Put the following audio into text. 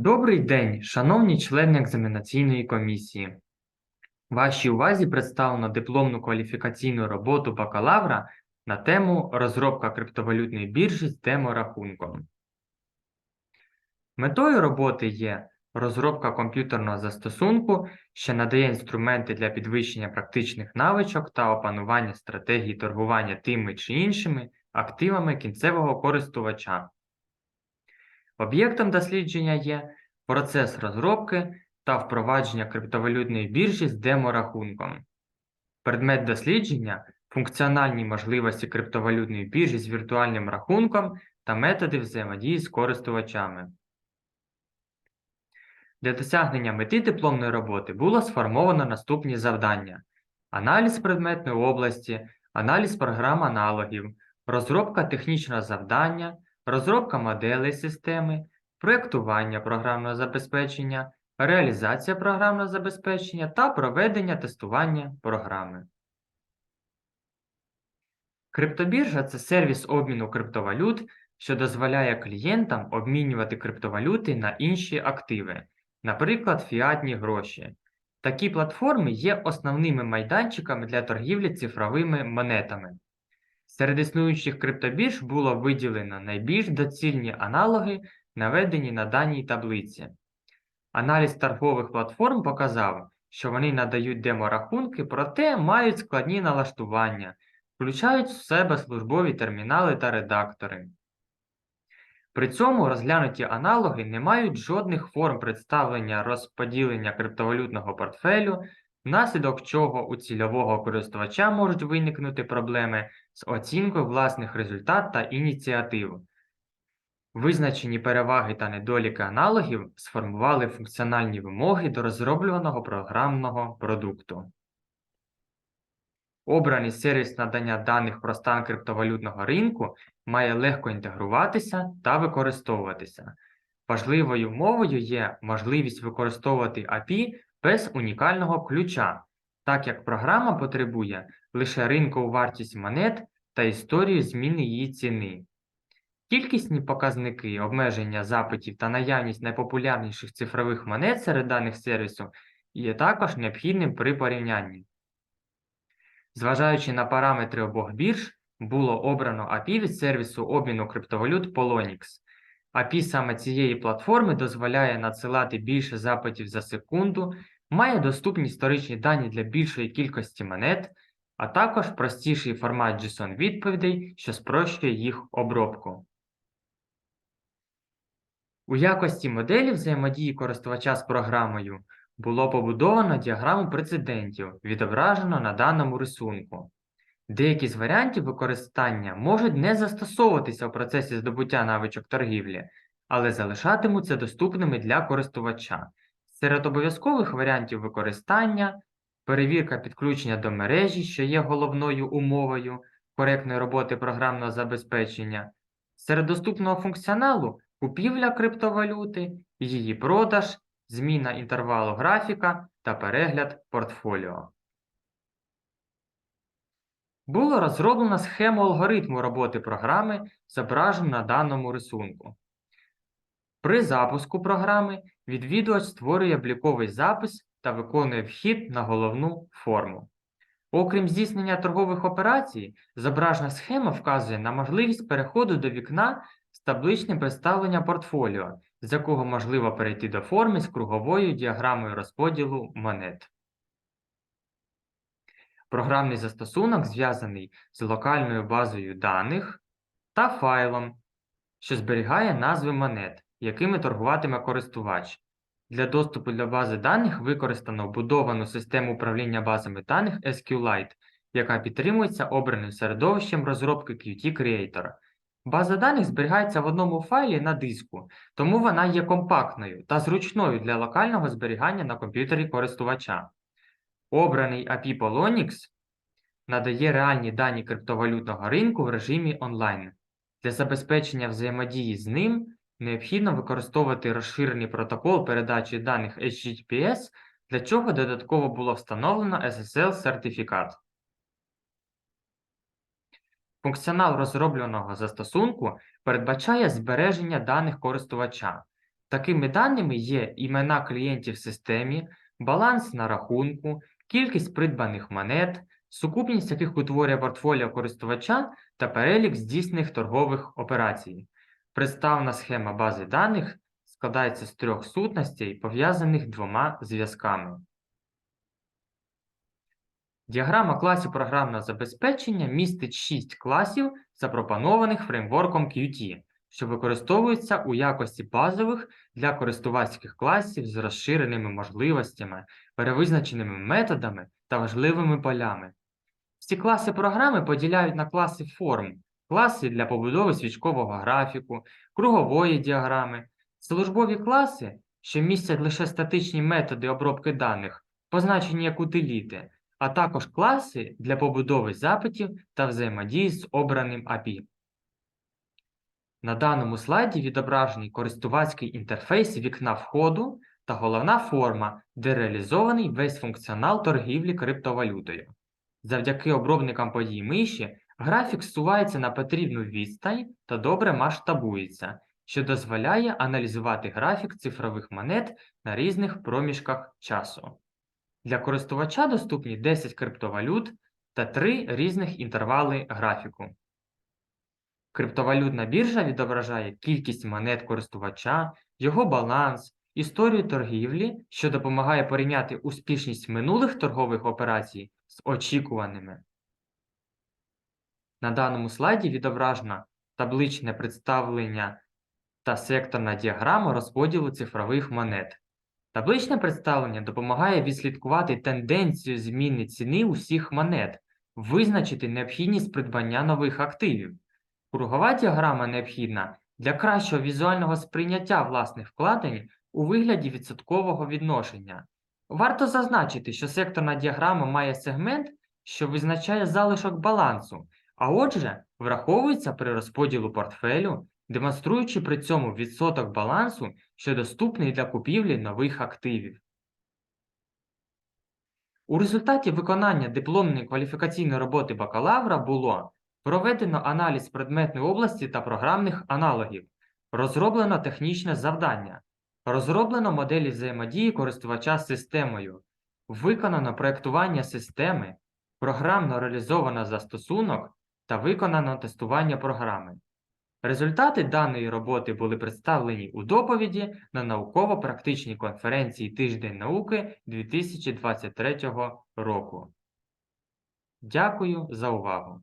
Добрий день, шановні члени екзаменаційної комісії. Вашій увазі представлено дипломну кваліфікаційну роботу бакалавра на тему розробка криптовалютної біржі з деморахунком. Метою роботи є розробка комп'ютерного застосунку, що надає інструменти для підвищення практичних навичок та опанування стратегії торгування тими чи іншими активами кінцевого користувача. Об'єктом дослідження є процес розробки та впровадження криптовалютної біржі з деморахунком. Предмет дослідження функціональні можливості криптовалютної біржі з віртуальним рахунком та методи взаємодії з користувачами. Для досягнення мети дипломної роботи було сформовано наступні завдання: аналіз предметної області, аналіз програм аналогів, розробка технічного завдання, розробка моделей системи, проєктування програмного забезпечення, реалізація програмного забезпечення та проведення тестування програми. Криптобіржа це сервіс обміну криптовалют, що дозволяє клієнтам обмінювати криптовалюти на інші активи, наприклад, фіатні гроші. Такі платформи є основними майданчиками для торгівлі цифровими монетами. Серед існуючих криптобірж було виділено найбільш доцільні аналоги, наведені на даній таблиці. Аналіз торгових платформ показав, що вони надають деморахунки, проте мають складні налаштування, включають в себе службові термінали та редактори. При цьому розглянуті аналоги не мають жодних форм представлення розподілення криптовалютного портфелю, внаслідок чого у цільового користувача можуть виникнути проблеми з оцінкою власних результат та ініціатив. Визначені переваги та недоліки аналогів сформували функціональні вимоги до розроблюваного програмного продукту. Обраний сервіс надання даних про стан криптовалютного ринку має легко інтегруватися та використовуватися. Важливою умовою є можливість використовувати API без унікального ключа, так як програма потребує лише ринкову вартість монет та історію зміни її ціни. Кількісні показники обмеження запитів та наявність найпопулярніших цифрових монет серед даних сервісу є також необхідним при порівнянні. Зважаючи на параметри обох бірж, було обрано API від сервісу обміну криптовалют Polonix. API саме цієї платформи дозволяє надсилати більше запитів за секунду, має доступні історичні дані для більшої кількості монет, а також простіший формат JSON відповідей, що спрощує їх обробку. У якості моделі взаємодії користувача з програмою було побудовано діаграму прецедентів, відображено на даному рисунку. Деякі з варіантів використання можуть не застосовуватися у процесі здобуття навичок торгівлі, але залишатимуться доступними для користувача. Серед обов'язкових варіантів використання перевірка підключення до мережі, що є головною умовою коректної роботи програмного забезпечення. Серед доступного функціоналу купівля криптовалюти, її продаж, зміна інтервалу графіка та перегляд портфоліо. Було розроблено схему алгоритму роботи програми, зображену на даному рисунку. При запуску програми відвідувач створює обліковий запис та виконує вхід на головну форму. Окрім здійснення торгових операцій, зображена схема вказує на можливість переходу до вікна з табличним представленням портфоліо, з якого можливо перейти до форми з круговою діаграмою розподілу монет. Програмний застосунок зв'язаний з локальною базою даних та файлом, що зберігає назви монет, якими торгуватиме користувач. Для доступу до бази даних використано вбудовану систему управління базами даних SQLite, яка підтримується обраним середовищем розробки Qt Creator. База даних зберігається в одному файлі на диску, тому вона є компактною та зручною для локального зберігання на комп'ютері користувача. Обраний API Polonix надає реальні дані криптовалютного ринку в режимі онлайн. Для забезпечення взаємодії з ним необхідно використовувати розширений протокол передачі даних HTTPS, для чого додатково було встановлено SSL-сертифікат. Функціонал розробленого застосунку передбачає збереження даних користувача. Такими даними є імена клієнтів в системі, баланс на рахунку, кількість придбаних монет, сукупність яких утворює портфоліо користувача та перелік здійснених торгових операцій. Представлена схема бази даних складається з трьох сутностей, пов'язаних двома зв'язками. Діаграма класів програмного забезпечення містить 6 класів, запропонованих фреймворком Qt, що використовуються у якості базових для користувацьких класів з розширеними можливостями, перевизначеними методами та важливими полями. Всі класи програми поділяють на класи форм, класи для побудови свічкового графіку, кругової діаграми, службові класи, що містять лише статичні методи обробки даних, позначені як утиліти, а також класи для побудови запитів та взаємодії з обраним API. На даному слайді відображений користувацький інтерфейс вікна входу та головна форма, де реалізований весь функціонал торгівлі криптовалютою. Завдяки обробникам подій миші графік зсувається на потрібну відстань та добре масштабується, що дозволяє аналізувати графік цифрових монет на різних проміжках часу. Для користувача доступні 10 криптовалют та 3 різних інтервали графіку. Криптовалютна біржа відображає кількість монет користувача, його баланс, історію торгівлі, що допомагає порівняти успішність минулих торгових операцій з очікуваними. На даному слайді відображено табличне представлення та секторна діаграма розподілу цифрових монет. Табличне представлення допомагає відслідкувати тенденцію зміни ціни усіх монет, визначити необхідність придбання нових активів. Кругова діаграма необхідна для кращого візуального сприйняття власних вкладень у вигляді відсоткового відношення. Варто зазначити, що секторна діаграма має сегмент, що визначає залишок балансу, а отже, враховується при розподілу портфелю, демонструючи при цьому відсоток балансу, що доступний для купівлі нових активів. У результаті виконання дипломної кваліфікаційної роботи бакалавра було проведено аналіз предметної області та програмних аналогів, розроблено технічне завдання, розроблено моделі взаємодії користувача з системою, виконано проєктування системи, програмно реалізовано застосунок та виконано тестування програми. Результати даної роботи були представлені у доповіді на науково-практичній конференції Тиждень науки 2023 року. Дякую за увагу!